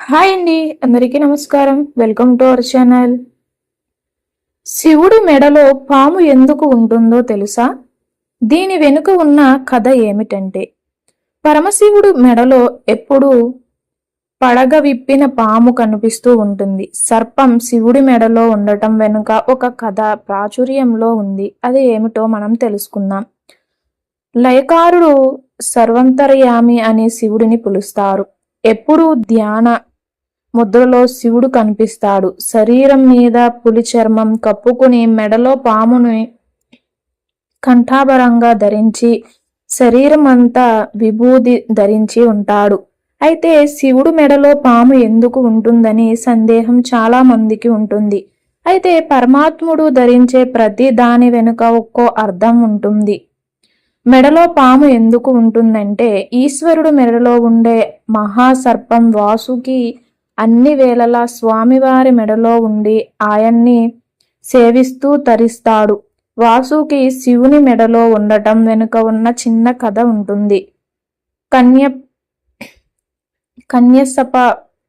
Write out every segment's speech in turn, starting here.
Hi అండి అందరికీ నమస్కారం. Welcome to our channel. శివుడి మెడలో పాము ఎందుకు ఉంటుందో తెలుసా? దీని వెనుక ఉన్న కథ ఏమిటంటే పరమశివుడు మెడలో ఎప్పుడూ పడగ విప్పిన పాము కనిపిస్తూ ఉంటుంది. సర్పం శివుడి మెడలో ఉండటం వెనుక ఒక కథ ప్రాచుర్యంలో ఉంది. అది ఏమిటో మనం తెలుసుకుందాం. లయకారుడు సర్వంతర్యామి అనే శివుడిని పిలుస్తారు. ఎప్పుడూ ధ్యాన ముద్రలో శివుడు కనిపిస్తాడు. శరీరం మీద పులి చర్మం కప్పుకుని మెడలో పాముని కంఠాభరంగా ధరించి శరీరం అంతా విభూది ధరించి ఉంటాడు. అయితే శివుడు మెడలో పాము ఎందుకు ఉంటుందని సందేహం చాలా మందికి ఉంటుంది. అయితే పరమాత్ముడు ధరించే ప్రతి దాని వెనుక ఒక్కో అర్థం ఉంటుంది. మెడలో పాము ఎందుకు ఉంటుందంటే ఈశ్వరుడు మెడలో ఉండే మహాసర్పం వాసుకి అన్ని వేళలా స్వామివారి మెడలో ఉండి ఆయన్ని సేవిస్తూ తరిస్తాడు. వాసుకి శివుని మెడలో ఉండటం వెనుక ఉన్న చిన్న కథ ఉంటుంది. కన్య కన్యసప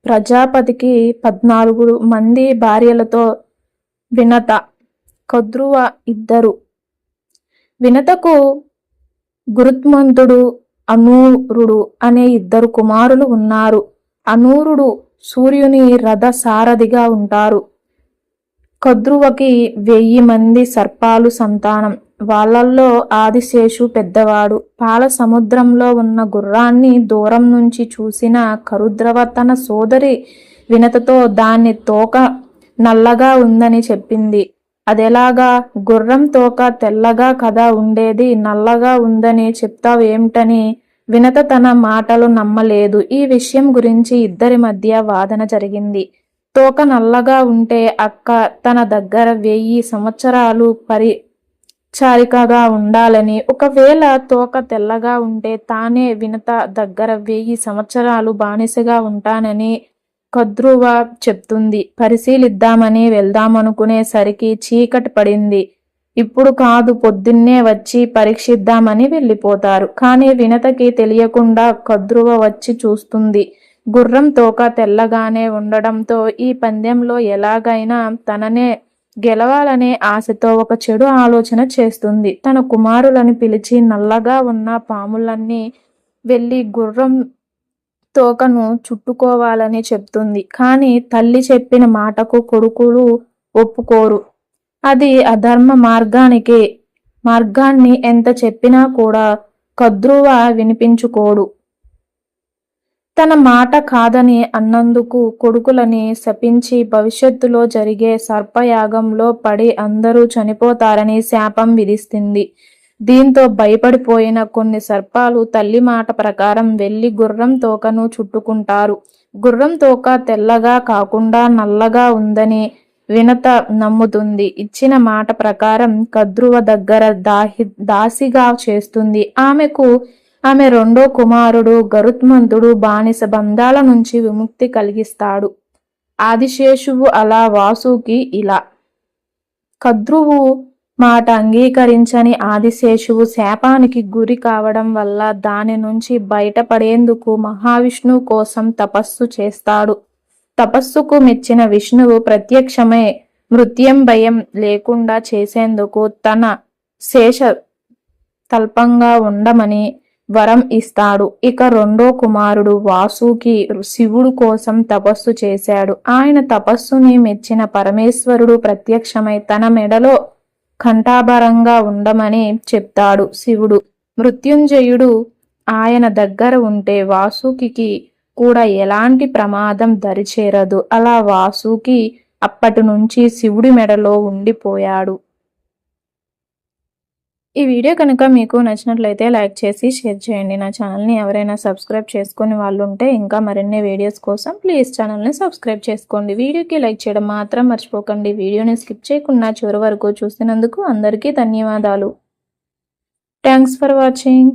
ప్రజాపతికి పద్నాలుగు మంది భార్యలతో వినత కద్రువ ఇద్దరు. వినతకు గురుత్మంతుడు అనూరుడు అనే ఇద్దరు కుమారులు ఉన్నారు. అనూరుడు సూర్యుని రథ సారథిగా ఉంటారు. కద్రువకి వెయ్యి మంది సర్పాలు సంతానం. వాళ్ళల్లో ఆదిశేషు పెద్దవాడు. పాల సముద్రంలో ఉన్న గుర్రాన్ని దూరం నుంచి చూసిన కరుద్రవ తన సోదరి వినతతో దాన్ని తోక నల్లగా ఉందని చెప్పింది. అదెలాగా? గుర్రం తోక తెల్లగా కదా ఉండేది నల్లగా ఉందని చెప్తావేమిటని వినత తన మాటలు నమ్మలేదు. ఈ విషయం గురించి ఇద్దరి మధ్య వాదన జరిగింది. తోక నల్లగా ఉంటే అక్క తన దగ్గర వెయ్యి సంవత్సరాలు పరిచారికగా ఉండాలని. ఒకవేళ తోక తెల్లగా ఉంటే తానే వినత దగ్గర వెయ్యి సంవత్సరాలు బానిసగా ఉంటానని కద్రువ చెప్తుంది. పరిశీలిద్దామని వెళ్దామనుకునేసరికి చీకటి పడింది. ఇప్పుడు కాదు పొద్దున్నే వచ్చి పరీక్షిద్దామని వెళ్ళిపోతారు. కానీ వినతకి తెలియకుండా కద్రువ వచ్చి చూస్తుంది. గుర్రం తోక తెల్లగానే ఉండడంతో ఈ పందెంలో ఎలాగైనా తననే గెలవాలనే ఆశతో ఒక చెడు ఆలోచన చేస్తుంది. తన కుమారులను పిలిచి నల్లగా ఉన్న పాములన్నీ వెళ్ళి గుర్రం తోకను చుట్టుకోవాలని చెప్తుంది. కానీ తల్లి చెప్పిన మాటకు కొడుకులు ఒప్పుకోరు. అది అధర్మ మార్గానికి. మార్గాన్ని ఎంత చెప్పినా కూడా కద్రువ వినిపించుకోడు. తన మాట కాదని అన్నందుకు కొడుకులని శపించి భవిష్యత్తులో జరిగే సర్పయాగంలో పడి అందరూ చనిపోతారని శాపం విధిస్తుంది. దీంతో భయపడిపోయిన కొన్ని సర్పాలు తల్లి మాట ప్రకారం వెళ్ళి గుర్రం తోకను చుట్టుకుంటారు. గుర్రం తోక తెల్లగా కాకుండా నల్లగా ఉందని వినత నమ్ముతుంది. ఇచ్చిన మాట ప్రకారం కద్రువ దగ్గర దాహి దాసిగా చేస్తుంది. ఆమెకు ఆమె రెండో కుమారుడు గరుత్మంతుడు బానిస బంధాల నుంచి విముక్తి కలిగిస్తాడు. ఆదిశేషువు అలా వాసుకి ఇలా కద్రువు మాట అంగీకరించని ఆదిశేషువు శాపానికి గురి కావడం వల్ల దాని నుంచి బయటపడేందుకు మహావిష్ణువు కోసం తపస్సు చేస్తాడు. తపస్సుకు మెచ్చిన విష్ణువు ప్రత్యక్షమై మృత్యం భయం లేకుండా చేసేందుకు తన శేష తల్పంగా ఉండమని వరం ఇస్తాడు. ఇక రెండో కుమారుడు వాసుకి శివుడు కోసం తపస్సు చేశాడు. ఆయన తపస్సుని మెచ్చిన పరమేశ్వరుడు ప్రత్యక్షమై తన మెడలో కంఠాభరంగా ఉండమని చెప్తాడు శివుడు. మృత్యుంజయుడు ఆయన దగ్గర ఉంటే వాసుకి కూడా ఎలాంటి ప్రమాదం దరిచేరదు. అలా వాసుకి అప్పటి నుంచి శివుడి మెడలో ఉండిపోయాడు. ఈ వీడియో కనుక మీకు నచ్చినట్లయితే లైక్ చేసి షేర్ చేయండి. నా ఛానల్ని ఎవరైనా సబ్స్క్రైబ్ చేసుకుని వాళ్ళు ఉంటే ఇంకా మరిన్ని వీడియోస్ కోసం ప్లీజ్ ఛానల్ని సబ్స్క్రైబ్ చేసుకోండి. వీడియోకి లైక్ చేయడం మాత్రం మర్చిపోకండి. వీడియోని స్కిప్ చేయకుండా చివరి వరకు చూసినందుకు అందరికీ ధన్యవాదాలు. Thanks for watching.